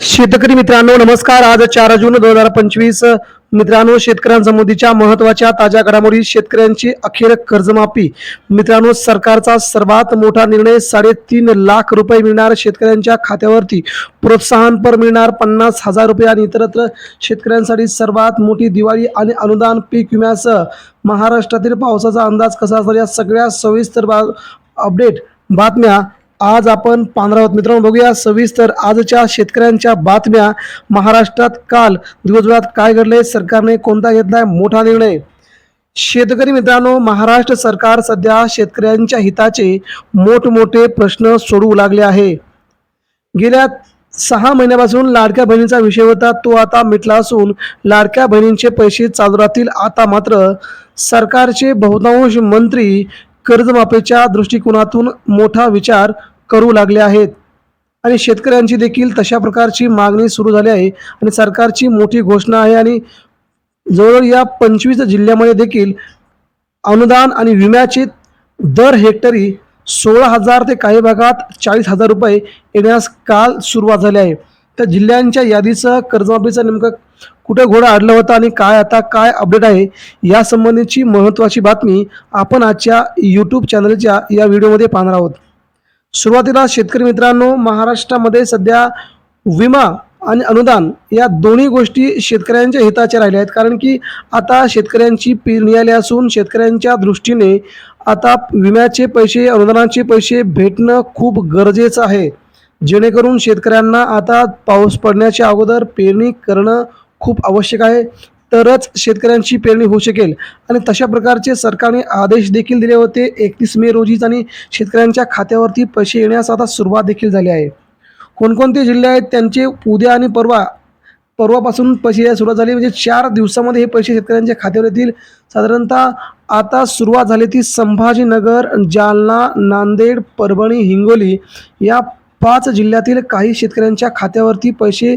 शेतकरी मित्रांनो नमस्कार. आज चार जून दोन हजार पंचवीस. मित्रांनो शेतकऱ्यांसंबंधीच्या महत्त्वाच्या ताज्या घडामोडी शेतकऱ्यांची अखेर कर्जमाफी. मित्रांनो सरकारचा सर्वात मोठा निर्णय साडेतीन लाख रुपये मिळणार शेतकऱ्यांच्या खात्यावरती. प्रोत्साहनपर मिळणार पन्नास हजार रुपये आणि इतरत्र शेतकऱ्यांसाठी सर्वात मोठी दिवाळी आणि अनुदान पीक विम्यासह महाराष्ट्रातील पावसाचा अंदाज कसा असणार या सगळ्या सविस्तर बा अपडेट बातम्या आज आपण पाहणार आहोत मित्रांनो बघूया. सविस्तर आजच्या शेतकऱ्यांच्या बातम्या महाराष्ट्रात काल दिवसभरात काय घडले सरकारने कोणता घेतलाय मोठा निर्णय? शेतकरी मित्रांनो महाराष्ट्र सरकार सध्या शेतकऱ्यांच्या हिताचे मोठमोठे प्रश्न सोडवू लागले आहे. गेल्या सहा महिन्यापासून लाडक्या बहिणीचा विषय होता तो आता मिटला असून लाडक्या बहिणींचे पैसे चालू राहतील. आता मात्र सरकारचे बहुतांश मंत्री कर्जमाफीच्या दृष्टिकोनातून मोठा विचार करू लागले आहेत. आणि शेतकऱ्यांची देखील तशा प्रकारची मागणी सुरू झाली आहे आणि सरकारची मोठी घोषणा आहे आणि जवळजवळ या पंचवीस जिल्ह्यामध्ये देखील अनुदान आणि विम्याचे दर हेक्टरी सोळा हजार ते काही भागात चाळीस हजार रुपये येण्यास काल सुरुवात झाली आहे. त्या जिल्ह्यांच्या यादीचं कर्जमाफीचा नेमकं कुठे घोडा अडला होता आणि काय आता काय अपडेट आहे यासंबंधीची महत्त्वाची बातमी आपण आजच्या यूट्यूब चॅनलच्या या व्हिडिओमध्ये पाहणार आहोत. सुरुवातीला शेतकरी मित्रांनो महाराष्ट्रामध्ये सध्या विमा आणि अनुदान या दोन्ही गोष्टी शेतकऱ्यांच्या हिताच्या राहिल्या आहेत. कारण की आता शेतकऱ्यांची पेरणी आली असून शेतकऱ्यांच्या दृष्टीने आता विम्याचे पैसे अनुदानाचे पैसे भेटणं खूप गरजेचं आहे. जेणेकरून शेतकऱ्यांना आता पाऊस पडण्याच्या अगोदर पेरणी करणं खूप आवश्यक आहे. तरच शेतकऱ्यांची पेरणी होऊ शकेल. आणि तशा प्रकारचे सरकारने आदेश देखील दिले होते. एकतीस मे रोजीच आणि शेतकऱ्यांच्या खात्यावरती पैसे येण्यास आता सुरुवात देखील झाली आहे. कोणकोणते जिल्हे आहेत त्यांचे उद्या आणि परवा परवापासून पैसे यायला सुरुवात झाली. म्हणजे चार दिवसामध्ये हे पैसे शेतकऱ्यांच्या खात्यावर येतील. साधारणतः आता सुरुवात झाली ती संभाजीनगर जालना नांदेड परभणी हिंगोली या पाच जिल्ह्यातील काही शेतकऱ्यांच्या खात्यावरती पैसे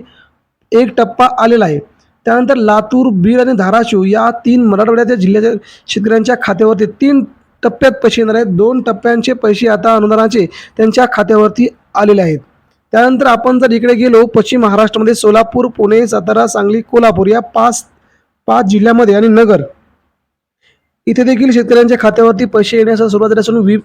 एक टप्पा आलेला आहे. त्यानंतर लातूर बीड आणि धाराशिव या तीन मराठवाड्याच्या जिल्ह्याच्या शेतकऱ्यांच्या खात्यावरती तीन टप्प्यात पैसे येणार आहेत. दोन टप्प्यांचे पैसे आता अनुदानाचे त्यांच्या खात्यावरती आलेले आहेत. त्यानंतर आपण जर इकडे गेलो पश्चिम महाराष्ट्रामध्ये सोलापूर पुणे सातारा सांगली कोल्हापूर या पाच पाच जिल्ह्यामध्ये आणि नगर इथे देखील शेतकऱ्यांच्या खात्यावरती पैसे येण्यास सुरुवात झाली असून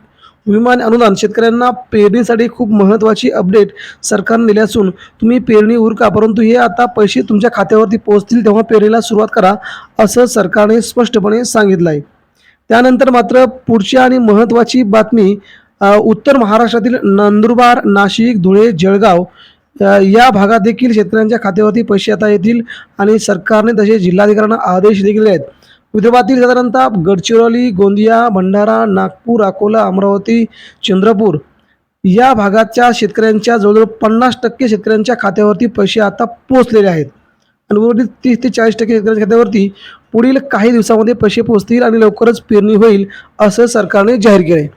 विमान अनुदान शेतकऱ्यांना पेरणीसाठी खूप महत्त्वाची अपडेट सरकारने दिली असून तुम्ही पेरणी उरका परंतु हे आता पैसे तुमच्या खात्यावरती पोहोचतील तेव्हा पेरणीला सुरुवात करा असं सरकारने स्पष्टपणे सांगितलं आहे त्यानंतर मात्र पुढची आणि महत्त्वाची बातमी उत्तर महाराष्ट्रातील नंदुरबार नाशिक धुळे जळगाव या भागात देखील शेतकऱ्यांच्या खात्यावरती पैसे आता येतील आणि सरकारने तसे जिल्हाधिकाऱ्यांना आदेश देखील आहेत विदर्भातील साधारणतः गडचिरोली गोंदिया भंडारा नागपूर अकोला अमरावती चंद्रपूर या भागाच्या शेतकऱ्यांच्या जवळजवळ पन्नास टक्के शेतकऱ्यांच्या खात्यावरती पैसे आता पोहोचलेले आहेत. आणि उर्वरित तीस ते चाळीस टक्के शेतकऱ्यांच्या खात्यावरती पुढील काही दिवसामध्ये पैसे पोहोचतील आणि लवकरच पेरणी होईल असं सरकारने जाहीर केलं आहे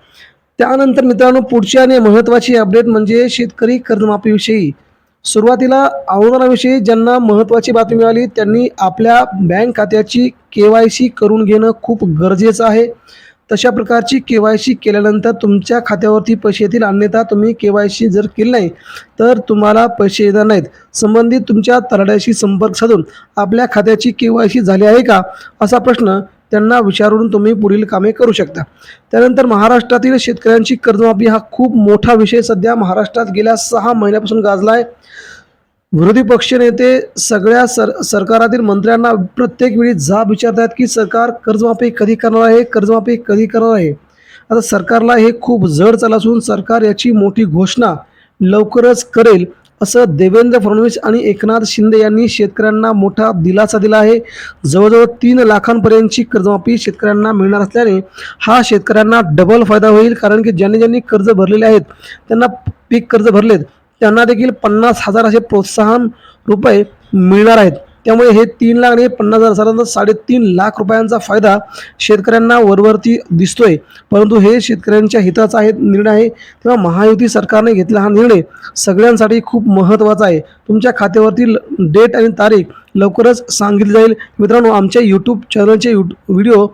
त्यानंतर मित्रांनो पुढची आणि महत्त्वाची अपडेट म्हणजे शेतकरी कर्जमाफीविषयी. सुरुवातीला अनुदानाविषयी ज्यांना महत्त्वाची बातमी मिळाली त्यांनी आपल्या बँक खात्याची के वाय सी करून घेणं खूप गरजेचं आहे. तशा प्रकारची के वाय सी केल्यानंतर तुमच्या खात्यावरती पैसे येतील अन्यथा तुम्ही के वाय सी जर केली नाही तर तुम्हाला पैसे येणार नाहीत. संबंधित तुमच्या तलाड्याशी संपर्क साधून आपल्या खात्याची के वाय सी झाली आहे का? असा प्रश्न त्यांना विचारून तुम्ही पुढील कामे करू शकता. त्यानंतर महाराष्ट्रातील शेतकऱ्यांची कर्जमाफी हा खूप मोठा विषय सध्या महाराष्ट्रात गेल्या सहा महिन्यापासून गाजला आहे विरोधी पक्ष नेते सगळ्या सर सरकारातील मंत्र्यांना प्रत्येक वेळी जाब विचारतात की सरकार कर्जमाफी कधी करणार आहे कर्जमाफी कधी करणार आहे? आता सरकारला हे खूप जड चाल असून सरकार याची मोठी घोषणा लवकरच करेल. असं देवेंद्र फडणवीस आणि एकनाथ शिंदे यांनी शेतकऱ्यांना मोठा दिलासा दिला आहे. जवळजवळ तीन लाखांपर्यंतची कर्जमाफी शेतकऱ्यांना मिळणार असल्याने हा शेतकऱ्यांना डबल फायदा होईल कारण की ज्यांनी ज्यांनी कर्ज भरलेले आहेत त्यांना पीक कर्ज भरलेत त्यांना देखील पन्नास हजार असे प्रोत्साहन रुपये मिळणार आहेत. त्यामुळे हे तीन लाख आणि पन्नास हजार साधारणतः साडेतीन लाख रुपयांचा फायदा शेतकऱ्यांना वरवरती दिसतोय. परंतु हे शेतकऱ्यांच्या हिताचा आहे निर्णय आहे. तेव्हा महायुती सरकारने घेतला हा निर्णय सगळ्यांसाठी खूप महत्त्वाचा आहे. तुमच्या खात्यावरती डेट आणि तारीख लवकरच सांगितली जाईल. मित्रांनो आमच्या यूट्यूब चॅनलचे यू व्हिडिओ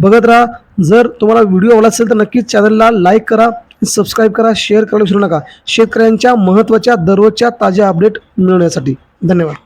बघत राहा. जर तुम्हाला व्हिडिओ आवडला असेल तर नक्कीच चॅनलला लाईक करा सबस्क्राईब करा. शेअर करायला विसरू नका. शेतकऱ्यांच्या महत्त्वाच्या दररोजच्या ताज्या अपडेट मिळवण्यासाठी. धन्यवाद.